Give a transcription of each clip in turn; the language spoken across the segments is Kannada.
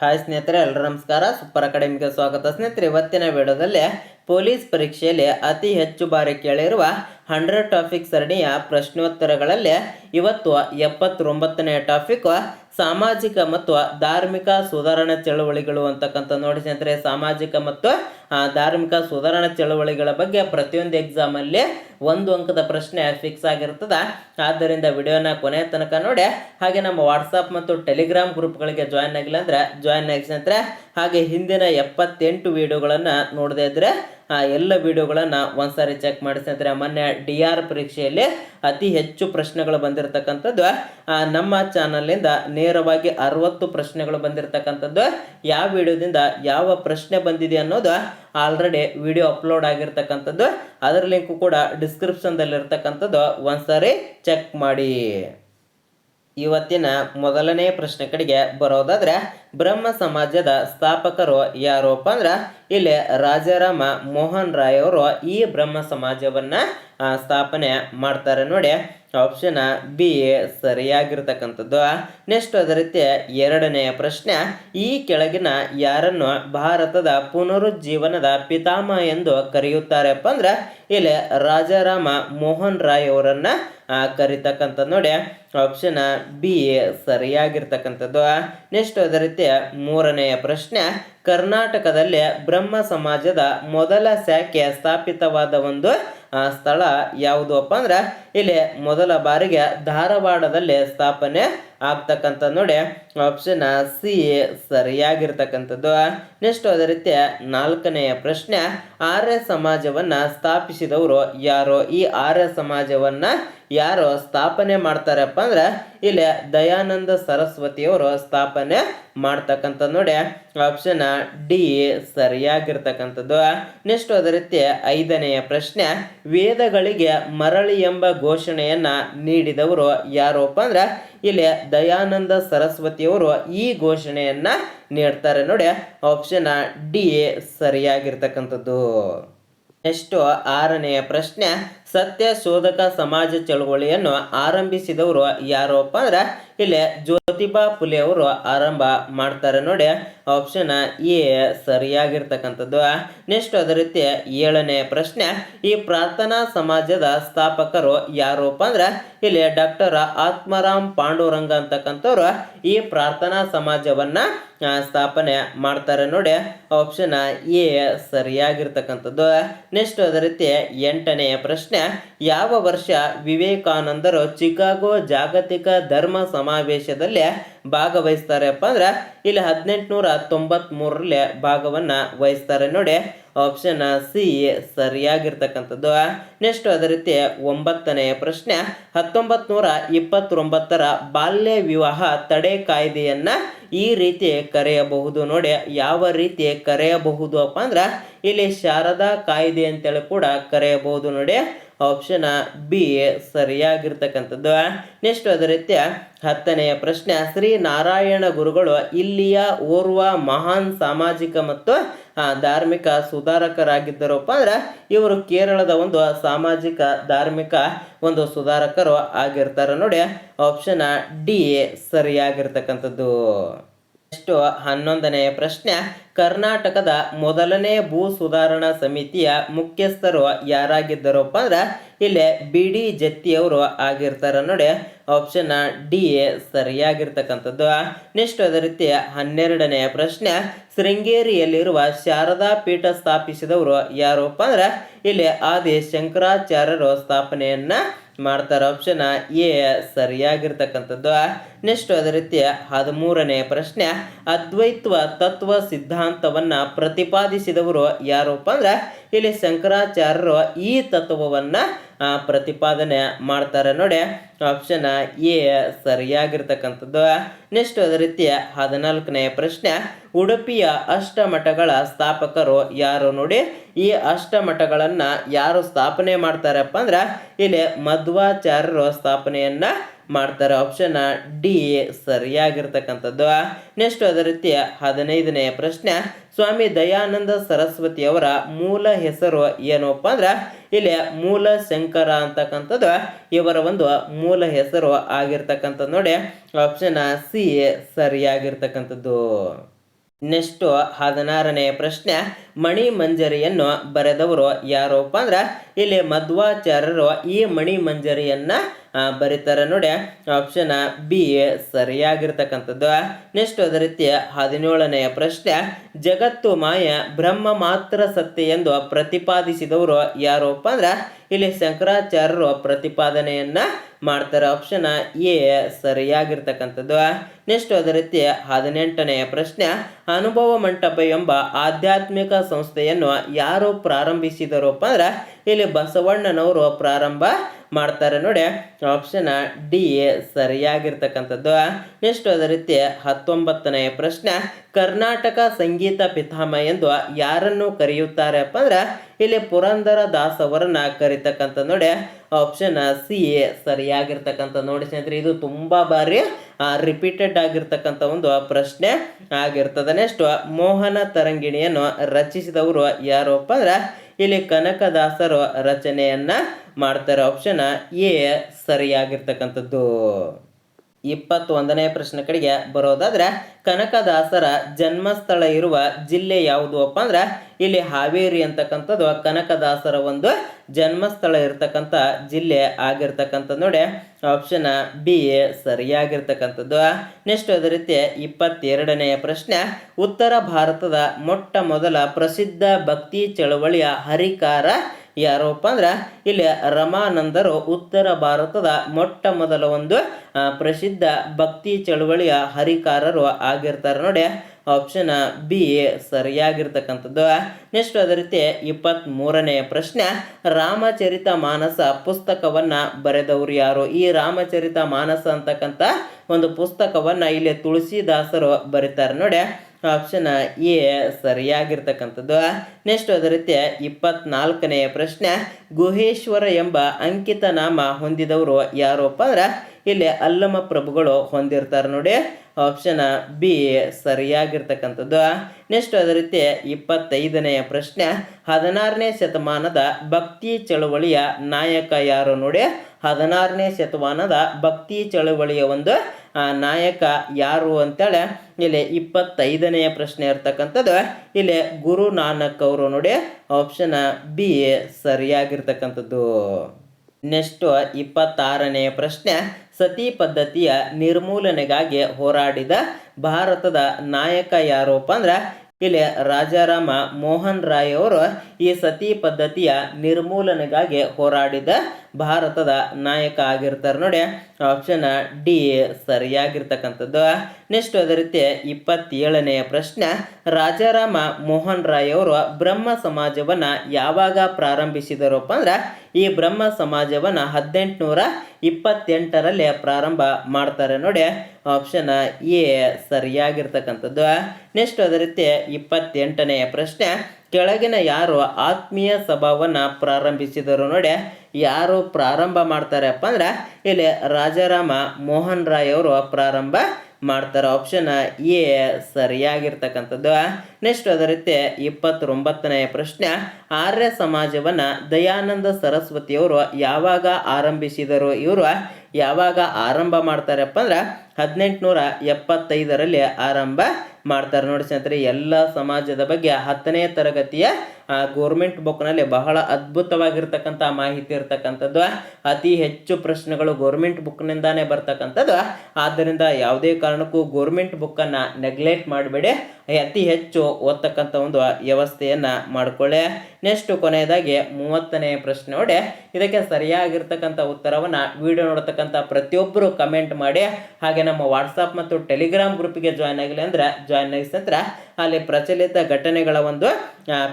ಹಾಯ್ ಸ್ನೇಹಿತರೆ ಎಲ್ಲರೂ ನಮಸ್ಕಾರ. ಸೂಪರ್ ಅಕಾಡೆಮಿಗೆ ಸ್ವಾಗತ. ಸ್ನೇಹಿತರೆ ಇವತ್ತಿನ ವಿಡಿಯೋದಲ್ಲಿ ಪೊಲೀಸ್ ಪರೀಕ್ಷೆಯಲ್ಲಿ ಅತಿ ಹೆಚ್ಚು ಬಾರಿ ಕೇಳಿರುವ ಹಂಡ್ರೆಡ್ ಟಾಪಿಕ್ ಸರಣಿಯ ಪ್ರಶ್ನೋತ್ತರಗಳಲ್ಲಿ ಇವತ್ತು ಎಪ್ಪತ್ತೊಂಬತ್ತನೇ ಟಾಪಿಕ್, ಸಾಮಾಜಿಕ ಮತ್ತು ಧಾರ್ಮಿಕ ಸುಧಾರಣಾ ಚಳವಳಿಗಳು ಅಂತಕ್ಕಂಥ ನೋಡಿ ಸ್ನೇಹಿತರೆ. ಸಾಮಾಜಿಕ ಮತ್ತು ಧಾರ್ಮಿಕ ಸುಧಾರಣಾ ಚಳವಳಿಗಳ ಬಗ್ಗೆ ಪ್ರತಿಯೊಂದು ಎಕ್ಸಾಮಲ್ಲಿ ಒಂದು ಅಂಕದ ಪ್ರಶ್ನೆ ಫಿಕ್ಸ್ ಆಗಿರ್ತದೆ. ಆದ್ದರಿಂದ ವಿಡಿಯೋನ ಕೊನೆಯ ತನಕ ನೋಡಿ. ಹಾಗೆ ನಮ್ಮ ವಾಟ್ಸಪ್ ಮತ್ತು ಟೆಲಿಗ್ರಾಮ್ ಗ್ರೂಪ್ಗಳಿಗೆ ಜಾಯ್ನ್ ಆಗಿಲ್ಲ ಅಂದ್ರೆ ಜಾಯ್ನ್ ಆಗಿ ಸ್ನೇಹಿತರೆ. ಹಾಗೆ ಹಿಂದಿನ ಎಪ್ಪತ್ತೆಂಟು ವಿಡಿಯೋಗಳನ್ನು ನೋಡದೇ ಇದ್ರೆ ಆ, ಎಲ್ಲ ವಿಡಿಯೋಗಳನ್ನು ಒಂದ್ಸಾರಿ ಚೆಕ್ ಮಾಡಿ ಸ್ನೇಹಿತರೆ, ಮೊನ್ನೆ ಡಿ ಆರ್ ಪರೀಕ್ಷೆಯಲ್ಲಿ ಅತಿ ಹೆಚ್ಚು ಪ್ರಶ್ನೆಗಳು ಬಂದಿರತಕ್ಕಂಥದ್ದು ನಮ್ಮ ಚಾನಲ್ನಿಂದ ನೇರವಾಗಿ ಅರವತ್ತು ಪ್ರಶ್ನೆಗಳು ಬಂದಿರತಕ್ಕಂಥದ್ದು, ಯಾವ ವಿಡಿಯೋದಿಂದ ಯಾವ ಪ್ರಶ್ನೆ ಬಂದಿದೆ ಅನ್ನೋದು ಆಲ್ರೆಡಿ ವಿಡಿಯೋ ಅಪ್ಲೋಡ್ ಆಗಿರ್ತಕ್ಕಂಥದ್ದು, ಅದರ ಲಿಂಕು ಕೂಡ ಡಿಸ್ಕ್ರಿಪ್ಷನ್ ದಲ್ಲಿರ್ತಕ್ಕಂಥದ್ದು ಒಂದ್ಸಾರಿ ಚೆಕ್ ಮಾಡಿ. ಇವತ್ತಿನ ಮೊದಲನೇ ಪ್ರಶ್ನೆ ಕಡೆಗೆ ಬರೋದಾದ್ರೆ, ಬ್ರಹ್ಮ ಸಮಾಜದ ಸ್ಥಾಪಕರು ಯಾರಪ್ಪ ಅಂದ್ರೆ, ಇಲ್ಲಿ ರಾಜಾರಾಮ ಮೋಹನ್ ರಾಯ್ ಅವರು ಈ ಬ್ರಹ್ಮ ಸಮಾಜವನ್ನ ಸ್ಥಾಪನೆ ಮಾಡ್ತಾರೆ ನೋಡಿ. Option B ಸರಿಯಾಗಿರ್ತಕ್ಕಂಥದ್ದು. ನೆಕ್ಸ್ಟ್ ಅದೇ ರೀತಿ ಎರಡನೆಯ ಪ್ರಶ್ನೆ, ಈ ಕೆಳಗಿನ ಯಾರನ್ನು ಭಾರತದ ಪುನರುಜ್ಜೀವನದ ಪಿತಾಮಹ ಎಂದು ಕರೆಯುತ್ತಾರಪ್ಪ ಅಂದ್ರೆ, ಇಲ್ಲಿ ರಾಜಾರಾಮ ಮೋಹನ್ ರಾಯ್ ಅವರನ್ನ ಕರಿತಕ್ಕಂಥದ್ದು ನೋಡಿ. Option B ಸರಿಯಾಗಿರ್ತಕ್ಕಂಥದ್ದು. ನೆಕ್ಸ್ಟ್ ಅದೇ ರೀತಿ ಮೂರನೆಯ ಪ್ರಶ್ನೆ, ಕರ್ನಾಟಕದಲ್ಲಿ ಬ್ರಹ್ಮ ಸಮಾಜದ ಮೊದಲ ಶಾಖೆ ಸ್ಥಾಪಿತವಾದ ಒಂದು ಸ್ಥಳ ಯಾವುದು ಅಪ್ಪ ಅಂದ್ರೆ, ಇಲ್ಲಿ ಮೊದಲ ಬಾರಿಗೆ ಧಾರವಾಡದಲ್ಲಿ ಸ್ಥಾಪನೆ ಆಗ್ತಕ್ಕಂಥ ನೋಡಿ ಆಪ್ಷನ್ ಸಿ ಸರಿಯಾಗಿರ್ತಕ್ಕಂಥದ್ದು. ನೆಕ್ಸ್ಟ್ ಅದೇ ರೀತಿ ನಾಲ್ಕನೆಯ ಪ್ರಶ್ನೆ, ಆರ್ಯ ಸಮಾಜವನ್ನ ಸ್ಥಾಪಿಸಿದವರು ಯಾರು? ಈ ಆರ್ಯ ಸಮಾಜವನ್ನ ಯಾರು ಸ್ಥಾಪನೆ ಮಾಡ್ತಾರಪ್ಪ ಅಂದ್ರೆ, ಇಲ್ಲಿ ದಯಾನಂದ ಸರಸ್ವತಿಯವರು ಸ್ಥಾಪನೆ ಮಾಡ್ತಕ್ಕಂಥ ನೋಡಿ ಆಪ್ಷನ್ ಡಿ ಸರಿಯಾಗಿರ್ತಕ್ಕಂಥದ್ದು. ನೆಕ್ಸ್ಟ್ ಅದೇ ರೀತಿ ಐದನೆಯ ಪ್ರಶ್ನೆ, ವೇದಗಳಿಗೆ ಮರಳಿ ಎಂಬ ಘೋಷಣೆಯನ್ನ ನೀಡಿದವರು ಯಾರಪ್ಪ ಅಂದ್ರೆ ಇಲ್ಲಿ ದಯಾನಂದ ಸರಸ್ವತಿಯವರು ಈ ಘೋಷಣೆಯನ್ನ ನೀಡ್ತಾರೆ. ನೋಡಿ ಆಪ್ಷನ್ ಡಿ ಸರಿಯಾಗಿರ್ತಕ್ಕಂಥದ್ದು. ನೆಕ್ಸ್ಟ್ ಆರನೆಯ ಪ್ರಶ್ನೆ ಸತ್ಯ ಶೋಧಕ ಸಮಾಜ ಚಳುವಳಿಯನ್ನು ಆರಂಭಿಸಿದವರು ಯಾರಪ್ಪ ಅಂದ್ರೆ ಇಲ್ಲಿ ಜ್ಯೋತಿಬಾ ಫುಲೆ ಅವರು ಆರಂಭ ಮಾಡ್ತಾರೆ ನೋಡಿ. ಆಪ್ಷನ್ ಎ ಸರಿಯಾಗಿರ್ತಕ್ಕಂಥದ್ದು. ನೆಕ್ಸ್ಟ್ ಅದೇ ರೀತಿ ಏಳನೇ ಪ್ರಶ್ನೆ, ಈ ಪ್ರಾರ್ಥನಾ ಸಮಾಜದ ಸ್ಥಾಪಕರು ಯಾರಪ್ಪ ಅಂದ್ರೆ, ಇಲ್ಲಿ ಡಾಕ್ಟರ್ ಆತ್ಮರಾಮ್ ಪಾಂಡುರಂಗ ಅಂತಕ್ಕಂಥವ್ರು ಈ ಪ್ರಾರ್ಥನಾ ಸಮಾಜವನ್ನ ಸ್ಥಾಪನೆ ಮಾಡ್ತಾರೆ ನೋಡಿ. ಆಪ್ಷನ್ ಎ ಸರಿಯಾಗಿರ್ತಕ್ಕಂಥದ್ದು. ನೆಕ್ಸ್ಟ್ ಅದೇ ರೀತಿ ಎಂಟನೆಯ ಪ್ರಶ್ನೆ, ಯಾವ ವರ್ಷ ವಿವೇಕಾನಂದರು ಚಿಕಾಗೋ ಜಾಗತಿಕ ಧರ್ಮ ಸಮಾವೇಶದಲ್ಲಿ ಭಾಗವಹಿಸ್ತಾರಪ್ಪ ಅಂದ್ರೆ ಇಲ್ಲಿ ಹದಿನೆಂಟುನೂರ ತೊಂಬತ್ ಮೂರಲ್ಲಿ ಭಾಗವನ್ನ ವಹಿಸ್ತಾರೆ. ನೋಡಿ ಆಪ್ಷನ್ ಸಿ ಸರಿಯಾಗಿರ್ತಕ್ಕಂಥದ್ದು. ನೆಕ್ಸ್ಟ್ ಅದೇ ರೀತಿ ಒಂಬತ್ತನೆಯ ಪ್ರಶ್ನೆ. ಹತ್ತೊಂಬತ್ ನೂರ ಇಪ್ಪತ್ತೊಂಬತ್ತರ ಬಾಲ್ಯ ವಿವಾಹ ತಡೆ ಕಾಯ್ದೆಯನ್ನ ಈ ರೀತಿ ಕರೆಯಬಹುದು. ನೋಡಿ, ಯಾವ ರೀತಿ ಕರೆಯಬಹುದು ಅಪ್ಪ ಅಂದ್ರೆ ಇಲ್ಲಿ ಶಾರದಾ ಕಾಯ್ದೆ ಅಂತೇಳಿ ಕೂಡ ಕರೆಯಬಹುದು. ನೋಡಿ ಆಪ್ಷನ್ ಬಿ ಸರಿಯಾಗಿರ್ತಕ್ಕಂಥದ್ದು. ನೆಕ್ಸ್ಟ್ ಅದೇ ರೀತಿಯ, ಹತ್ತನೆಯ ಪ್ರಶ್ನೆ, ಶ್ರೀ ನಾರಾಯಣ ಗುರುಗಳು ಇಲ್ಲಿಯ ಓರ್ವ ಮಹಾನ್ ಸಾಮಾಜಿಕ ಮತ್ತು ಧಾರ್ಮಿಕ ಸುಧಾರಕರಾಗಿದ್ದರಪ್ಪ ಅಂದ್ರೆ, ಇವರು ಕೇರಳದ ಒಂದು ಸಾಮಾಜಿಕ, ಧಾರ್ಮಿಕ ಒಂದು ಸುಧಾರಕರು ಆಗಿರ್ತಾರೆ. ನೋಡಿ ಆಪ್ಷನ್ ಡಿ ಸರಿಯಾಗಿರ್ತಕ್ಕಂಥದ್ದು. ನೆಕ್ಸ್ಟ್ ಹನ್ನೊಂದನೆಯ ಪ್ರಶ್ನೆ, ಕರ್ನಾಟಕದ ಮೊದಲನೇ ಭೂ ಸುಧಾರಣಾ ಸಮಿತಿಯ ಮುಖ್ಯಸ್ಥರು ಯಾರಾಗಿದ್ದರಪ್ಪ ಅಂದ್ರೆ, ಇಲ್ಲಿ ಬಿ ಡಿ ಜತ್ತಿಯವರು ಆಗಿರ್ತಾರ ನೋಡಿ. ಆಪ್ಷನ್ ಡಿ ಎ ಸರಿಯಾಗಿರ್ತಕ್ಕಂಥದ್ದು. ನೆಕ್ಸ್ಟ್ ಅದೇ ರೀತಿ ಹನ್ನೆರಡನೆಯ ಪ್ರಶ್ನೆ, ಶೃಂಗೇರಿಯಲ್ಲಿರುವ ಶಾರದಾ ಪೀಠ ಸ್ಥಾಪಿಸಿದವರು ಯಾರಪ್ಪ ಅಂದ್ರೆ, ಇಲ್ಲಿ ಆದಿ ಶಂಕರಾಚಾರ್ಯರು ಸ್ಥಾಪನೆಯನ್ನ ಮಾಡ್ತಾರೆ. ಆಪ್ಷನ್ ಎ ಸರಿಯಾಗಿರ್ತಕ್ಕಂಥದ್ದು. ನೆಕ್ಸ್ಟ್ ಅದೇ ರೀತಿ ಹದಿಮೂರನೇ ಪ್ರಶ್ನೆ, ಅದ್ವೈತ್ವ ತತ್ವ ಸಿದ್ಧಾಂತವನ್ನ ಪ್ರತಿಪಾದಿಸಿದವರು ಯಾರಪ್ಪ ಅಂದ್ರೆ, ಇಲ್ಲಿ ಶಂಕರಾಚಾರ್ಯರು ಈ ತತ್ವವನ್ನ ಪ್ರತಿಪಾದನೆ ಮಾಡ್ತಾರೆ. ನೋಡಿ ಆಪ್ಷನ್ ಎ ಸರಿಯಾಗಿರ್ತಕ್ಕಂಥದ್ದು. ನೆಕ್ಸ್ಟ್ ಅದೇ ರೀತಿ ಹದಿನಾಲ್ಕನೇ ಪ್ರಶ್ನೆ. ಉಡುಪಿಯ ಅಷ್ಟಮಠಗಳ ಸ್ಥಾಪಕರು ಯಾರು ನೋಡಿ? ಈ ಅಷ್ಟಮಠಗಳನ್ನು ಯಾರು ಸ್ಥಾಪನೆ ಮಾಡ್ತಾರಪ್ಪ ಅಂದ್ರೆ, ಇಲ್ಲಿ ಮಧ್ವಾಚಾರ್ಯರು ಸ್ಥಾಪನೆಯನ್ನ ಮಾಡ್ತಾರೆ. ಆಪ್ಷನ್ ಡಿ ಸರಿಯಾಗಿರ್ತಕ್ಕಂಥದ್ದು. ನೆಕ್ಸ್ಟ್ ಅದೇ ರೀತಿ ಹದಿನೈದನೇ ಪ್ರಶ್ನೆ. ಸ್ವಾಮಿ ದಯಾನಂದ ಸರಸ್ವತಿಯವರ ಮೂಲ ಹೆಸರು ಏನಪ್ಪ ಅಂದ್ರೆ ಇಲ್ಲಿ ಮೂಲ ಶಂಕರ ಅಂತಕ್ಕಂಥದ್ದು. ಇವರ ಒಂದು ಮೂಲ ಹೆಸರು ಆಗಿರ್ತಕ್ಕಂಥದ್ದು ನೋಡಿ. Option C ಸರಿಯಾಗಿರ್ತಕ್ಕಂಥದ್ದು. ನೆಕ್ಸ್ಟು ಹದಿನಾರನೇ ಪ್ರಶ್ನೆ. ಮಣಿ ಮಂಜರಿಯನ್ನು ಬರೆದವರು ಯಾರಪ್ಪ ಅಂದ್ರೆ ಇಲ್ಲಿ ಮಧ್ವಾಚಾರ್ಯರು ಈ ಮಣಿ ಮಂಜರಿಯನ್ನ ಬರೀತಾರೆ ನೋಡಿ ಆಪ್ಷನ್ ಬಿ ಸರಿಯಾಗಿರ್ತಕ್ಕಂಥದ್ದು. ನೆಕ್ಸ್ಟ್ ಅದೇ ರೀತಿ ಹದಿನೇಳನೆಯ ಪ್ರಶ್ನೆ. ಜಗತ್ತು ಮಾಯ, ಬ್ರಹ್ಮ ಮಾತ್ರ ಸತ್ಯ ಎಂದು ಪ್ರತಿಪಾದಿಸಿದವರು ಯಾರಪ್ಪ ಅಂದ್ರೆ ಇಲ್ಲಿ ಶಂಕರಾಚಾರ್ಯರು ಪ್ರತಿಪಾದನೆಯನ್ನ ಮಾಡ್ತಾರೆ. ಆಪ್ಷನ್ ಎ ಸರಿಯಾಗಿರ್ತಕ್ಕಂಥದ್ದು. ನೆಕ್ಸ್ಟ್ ಅದೇ ರೀತಿ ಹದಿನೆಂಟನೆಯ ಪ್ರಶ್ನೆ. ಅನುಭವ ಮಂಟಪ ಎಂಬ ಆಧ್ಯಾತ್ಮಿಕ ಸಂಸ್ಥೆಯನ್ನು ಯಾರು ಪ್ರಾರಂಭಿಸಿದರು ಅಂದ್ರೆ ಇಲ್ಲಿ ಬಸವಣ್ಣನವರು ಪ್ರಾರಂಭ ಮಾಡ್ತಾರೆ ನೋಡಿ. ಆಪ್ಷನ್ ಡಿ ಸರಿಯಾಗಿರ್ತಕ್ಕಂಥದ್ದು. ನೆಕ್ಸ್ಟ್ ಅದೇ ರೀತಿ ಹತ್ತೊಂಬತ್ತನೆಯ ಪ್ರಶ್ನೆ. ಕರ್ನಾಟಕ ಸಂಗೀತ ಪಿತಾಮಹ ಎಂದು ಯಾರನ್ನು ಕರೆಯುತ್ತಾರಪ್ಪ ಅಂದ್ರೆ ಇಲ್ಲಿ ಪುರಂದರ ದಾಸ್ ಅವರನ್ನ ಕರಿತಕ್ಕಂಥ ನೋಡಿ. ಆಪ್ಷನ್ ಸಿ ಸರಿಯಾಗಿರ್ತಕ್ಕಂಥ ನೋಡಿ ಸ್ನೇಹಿತರೆ, ಇದು ತುಂಬಾ ಬಾರಿ ರಿಪೀಟೆಡ್ ಆಗಿರ್ತಕ್ಕಂಥ ಒಂದು ಪ್ರಶ್ನೆ ಆಗಿರ್ತದೆ. ನೆಕ್ಸ್ಟ್ ಮೋಹನ ತರಂಗಿಣಿಯನ್ನು ರಚಿಸಿದವರು ಯಾರಪ್ಪ ಅಂದ್ರೆ ಇಲ್ಲಿ ಕನಕದಾಸರು ರಚನೆಯನ್ನ ಮಾಡ್ತಾರೆ. ಆಪ್ಷನ್ ಎ ಸರಿಯಾಗಿರ್ತಕ್ಕಂಥದ್ದು. ಇಪ್ಪತ್ತೊಂದನೇ ಪ್ರಶ್ನೆ ಕಡೆಗೆ ಬರೋದಾದ್ರೆ, ಕನಕದಾಸರ ಜನ್ಮಸ್ಥಳ ಇರುವ ಜಿಲ್ಲೆ ಯಾವುದು ಅಪ್ಪ ಅಂದ್ರೆ, ಇಲ್ಲಿ ಹಾವೇರಿ ಅಂತಕ್ಕಂಥದ್ದು ಕನಕದಾಸರ ಒಂದು ಜನ್ಮಸ್ಥಳ ಇರ್ತಕ್ಕಂಥ ಜಿಲ್ಲೆ ಆಗಿರ್ತಕ್ಕಂಥದ್ದು ನೋಡಿ. Option B ಸರಿಯಾಗಿರ್ತಕ್ಕಂಥದ್ದು. ನೆಕ್ಸ್ಟ್ ಅದೇ ರೀತಿ ಇಪ್ಪತ್ತೆರಡನೆಯ ಪ್ರಶ್ನೆ, ಉತ್ತರ ಭಾರತದ ಮೊಟ್ಟ ಮೊದಲ ಪ್ರಸಿದ್ಧ ಭಕ್ತಿ ಚಳವಳಿಯ ಹರಿಕಾರ ಯಾರಪ್ಪ ಅಂದ್ರೆ ಇಲ್ಲಿ ರಮಾನಂದರು ಉತ್ತರ ಭಾರತದ ಮೊಟ್ಟ ಮೊದಲ ಒಂದು ಪ್ರಸಿದ್ಧ ಭಕ್ತಿ ಚಳುವಳಿಯ ಹರಿಕಾರರು ಆಗಿರ್ತಾರೆ ನೋಡಿ. Option B ಸರಿಯಾಗಿರ್ತಕ್ಕಂಥದ್ದು. ನೆಕ್ಸ್ಟ್ ಅದೇ ರೀತಿ ಇಪ್ಪತ್ತ್ ಮೂರನೆಯ ಪ್ರಶ್ನೆ, ರಾಮಚರಿತ ಮಾನಸ ಪುಸ್ತಕವನ್ನ ಬರೆದವರು ಯಾರು? ಈ ರಾಮಚರಿತ ಮಾನಸ ಅಂತಕ್ಕಂಥ ಒಂದು ಪುಸ್ತಕವನ್ನ ಇಲ್ಲಿ ತುಳಸಿದಾಸರು ಬರೀತಾರೆ ನೋಡಿ. ಆಪ್ಷನ್ ಎ ಸರಿಯಾಗಿರ್ತಕ್ಕಂಥದ್ದು. ನೆಕ್ಸ್ಟ್ ಅದೇ ರೀತಿ ಇಪ್ಪತ್ನಾಲ್ಕನೆಯ ಪ್ರಶ್ನೆ, ಗುಹೇಶ್ವರ ಎಂಬ ಅಂಕಿತ ನಾಮ ಹೊಂದಿದವರು ಯಾರಪ್ಪ ಅಂದ್ರೆ ಇಲ್ಲಿ ಅಲ್ಲಮ ಪ್ರಭುಗಳು ಹೊಂದಿರ್ತಾರೆ ನೋಡಿ. Option B ಸರಿಯಾಗಿರ್ತಕ್ಕಂಥದ್ದು. ನೆಕ್ಸ್ಟ್ ಅದೇ ರೀತಿ ಇಪ್ಪತ್ತೈದನೆಯ ಪ್ರಶ್ನೆ. ಹದಿನಾರನೇ ಶತಮಾನದ ಭಕ್ತಿ ಚಳುವಳಿಯ ನಾಯಕ ಯಾರು ನೋಡಿ. ಹದಿನಾರನೇ ಶತಮಾನದ ಭಕ್ತಿ ಚಳುವಳಿಯ ಒಂದು ನಾಯಕ ಯಾರು ಅಂತೇಳಿ ಇಲ್ಲಿ ಇಪ್ಪತ್ತೈದನೆಯ ಪ್ರಶ್ನೆ ಇರ್ತಕ್ಕಂಥದ್ದು. ಇಲ್ಲಿ ಗುರು ನಾನಕ್ ಅವರು ನೋಡಿ. ಆಪ್ಷನ್ ಬಿ ಸರಿಯಾಗಿರ್ತಕ್ಕಂಥದ್ದು. ನೆಕ್ಸ್ಟು ಇಪ್ಪತ್ತಾರನೆಯ ಪ್ರಶ್ನೆ. ಸತಿ ಪದ್ಧತಿಯ ನಿರ್ಮೂಲನೆಗಾಗಿ ಹೋರಾಡಿದ ಭಾರತದ ನಾಯಕ ಯಾರಪ್ಪ ಅಂದ್ರೆ ಇಲ್ಲಿ ರಾಜಾರಾಮ ಮೋಹನ್ ರಾಯ್ ಅವರು ಈ ಸತಿ ಪದ್ಧತಿಯ ನಿರ್ಮೂಲನೆಗಾಗಿ ಹೋರಾಡಿದ ಭಾರತದ ನಾಯಕ ಆಗಿರ್ತಾರೆ ನೋಡಿ. ಆಪ್ಷನ್ ಡಿ ಸರಿಯಾಗಿರ್ತಕ್ಕಂಥದ್ದು. ನೆಕ್ಸ್ಟ್ ಅದೇ ರೀತಿ ಇಪ್ಪತ್ತೇಳನೆಯ ಪ್ರಶ್ನೆ. ರಾಜಾರಾಮ ಮೋಹನ್ ರಾಯ್ ಅವರು ಬ್ರಹ್ಮ ಸಮಾಜವನ್ನ ಯಾವಾಗ ಪ್ರಾರಂಭಿಸಿದರಪ್ಪ ಅಂದ್ರೆ ಈ ಬ್ರಹ್ಮ ಸಮಾಜವನ್ನು ಹದಿನೆಂಟುನೂರ ಇಪ್ಪತ್ತೆಂಟರಲ್ಲಿ ಪ್ರಾರಂಭ ಮಾಡ್ತಾರೆ ನೋಡಿ. ಆಪ್ಷನ್ ಎ ಸರಿಯಾಗಿರ್ತಕ್ಕಂಥದ್ದು. ನೆಕ್ಸ್ಟ್ ಅದೇ ರೀತಿ ಇಪ್ಪತ್ತೆಂಟನೆಯ ಪ್ರಶ್ನೆ. ಕೆಳಗಿನ ಯಾರು ಆತ್ಮೀಯ ಸಭಾವನ್ನು ಪ್ರಾರಂಭಿಸಿದರು ನೋಡಿ. ಯಾರು ಪ್ರಾರಂಭ ಮಾಡ್ತಾರಪ್ಪ ಅಂದ್ರೆ ಇಲ್ಲಿ ರಾಜಾರಾಮ ಮೋಹನ್ ರಾಯ್ ಅವರು ಪ್ರಾರಂಭ ಮಾಡ್ತಾರೆ. ಆಪ್ಷನ್ ಎ ಸರಿಯಾಗಿರ್ತಕ್ಕಂಥದ್ದು. ನೆಕ್ಸ್ಟ್ ಅದೇ ರೀತಿ ಇಪ್ಪತ್ತೊಂಬತ್ತನೆಯ ಪ್ರಶ್ನೆ. ಆರ್ಯ ಸಮಾಜವನ್ನ ದಯಾನಂದ ಸರಸ್ವತಿಯವರು ಯಾವಾಗ ಆರಂಭಿಸಿದರು? ಇವರು ಯಾವಾಗ ಆರಂಭ ಮಾಡ್ತಾರಪ್ಪ ಅಂದ್ರೆ ಹದಿನೆಂಟುನೂರ ಎಪ್ಪತ್ತೈದರಲ್ಲಿ ಆರಂಭ ಮಾಡ್ತಾರೆ ನೋಡಿ ಸ್ನೇಹಿತರೆ, ಎಲ್ಲ ಸಮಾಜದ ಬಗ್ಗೆ ಹತ್ತನೇ ತರಗತಿಯ ಗೋರ್ಮೆಂಟ್ ಬುಕ್ನಲ್ಲಿ ಬಹಳ ಅದ್ಭುತವಾಗಿರ್ತಕ್ಕಂಥ ಮಾಹಿತಿ ಇರ್ತಕ್ಕಂಥದ್ದು. ಅತಿ ಹೆಚ್ಚು ಪ್ರಶ್ನೆಗಳು ಗೋರ್ಮೆಂಟ್ ಬುಕ್ನಿಂದಾನೇ ಬರ್ತಕ್ಕಂಥದ್ದು. ಆದ್ದರಿಂದ ಯಾವುದೇ ಕಾರಣಕ್ಕೂ ಗೋರ್ಮೆಂಟ್ ಬುಕ್ಕನ್ನು ನೆಗ್ಲೆಕ್ಟ್ ಮಾಡಬೇಡಿ. ಅತಿ ಹೆಚ್ಚು ಓದ್ತಕ್ಕಂಥ ಒಂದು ವ್ಯವಸ್ಥೆಯನ್ನು ಮಾಡಿಕೊಳ್ಳಿ. ನೆಕ್ಸ್ಟ್ ಕೊನೆಯದಾಗಿ ಮೂವತ್ತನೇ ಪ್ರಶ್ನೆ ನೋಡಿ. ಇದಕ್ಕೆ ಸರಿಯಾಗಿರ್ತಕ್ಕಂಥ ಉತ್ತರವನ್ನು ವಿಡಿಯೋ ನೋಡ್ತಕ್ಕಂಥ ಪ್ರತಿಯೊಬ್ಬರು ಕಮೆಂಟ್ ಮಾಡಿ. ಹಾಗೆ ನಮ್ಮ ವಾಟ್ಸಪ್ ಮತ್ತು ಟೆಲಿಗ್ರಾಮ್ ಗ್ರೂಪಿಗೆ ಜಾಯ್ನ್ ಆಗಲಿ ಅಂದ್ರೆ ಆಗಿ ನಂತರ ಅಲ್ಲಿ ಪ್ರಚಲಿತ ಘಟನೆಗಳ ಒಂದು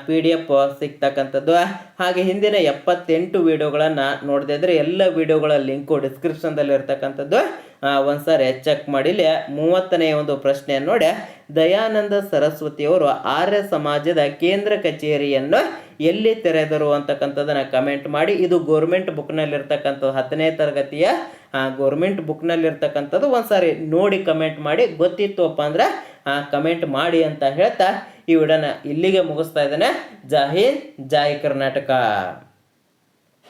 ಪಿ ಡಿ ಎಫ್ ಸಿಗ್ತಕ್ಕಂಥದ್ದು. ಹಾಗೆ ಹಿಂದಿನ ಎಪ್ಪತ್ತೆಂಟು ವಿಡಿಯೋಗಳನ್ನು ನೋಡದೇ ಇದ್ರೆ ಎಲ್ಲ ವಿಡಿಯೋಗಳ ಲಿಂಕು ಡಿಸ್ಕ್ರಿಪ್ಷನ್ದಲ್ಲಿ ಇರ್ತಕ್ಕಂಥದ್ದು. ಆ, ಒಂದ್ಸಾರಿ ಚೆಕ್ ಮಾಡಿ ಇಲ್ಲಿ ಮೂವತ್ತನೆಯ ಒಂದು ಪ್ರಶ್ನೆಯನ್ನು ನೋಡಿ. ದಯಾನಂದ ಸರಸ್ವತಿಯವರು ಆರ್ಯ ಸಮಾಜದ ಕೇಂದ್ರ ಕಚೇರಿಯನ್ನು ಎಲ್ಲಿ ತೆರೆದರು ಅಂತಕ್ಕಂಥದ್ದನ್ನ ಕಮೆಂಟ್ ಮಾಡಿ. ಇದು ಗೋರ್ಮೆಂಟ್ ಬುಕ್ನಲ್ಲಿರ್ತಕ್ಕಂಥದ್ದು ಹತ್ತನೇ ತರಗತಿಯ ಗೋರ್ಮೆಂಟ್ ಬುಕ್ನಲ್ಲಿರ್ತಕ್ಕಂಥದ್ದು ಒಂದ್ಸಾರಿ ನೋಡಿ ಕಮೆಂಟ್ ಮಾಡಿ. ಗೊತ್ತಿತ್ತು ಅಪ್ಪ ಅಂದ್ರೆ ಕಮೆಂಟ್ ಮಾಡಿ ಅಂತ ಹೇಳ್ತಾ ಈ ವಿಡಿಯೋನ ಇಲ್ಲಿಗೆ ಮುಗಿಸ್ತಾ ಇದ್ದಾನೆ. ಜೈ ಹಿಂದ್ ಕರ್ನಾಟಕ.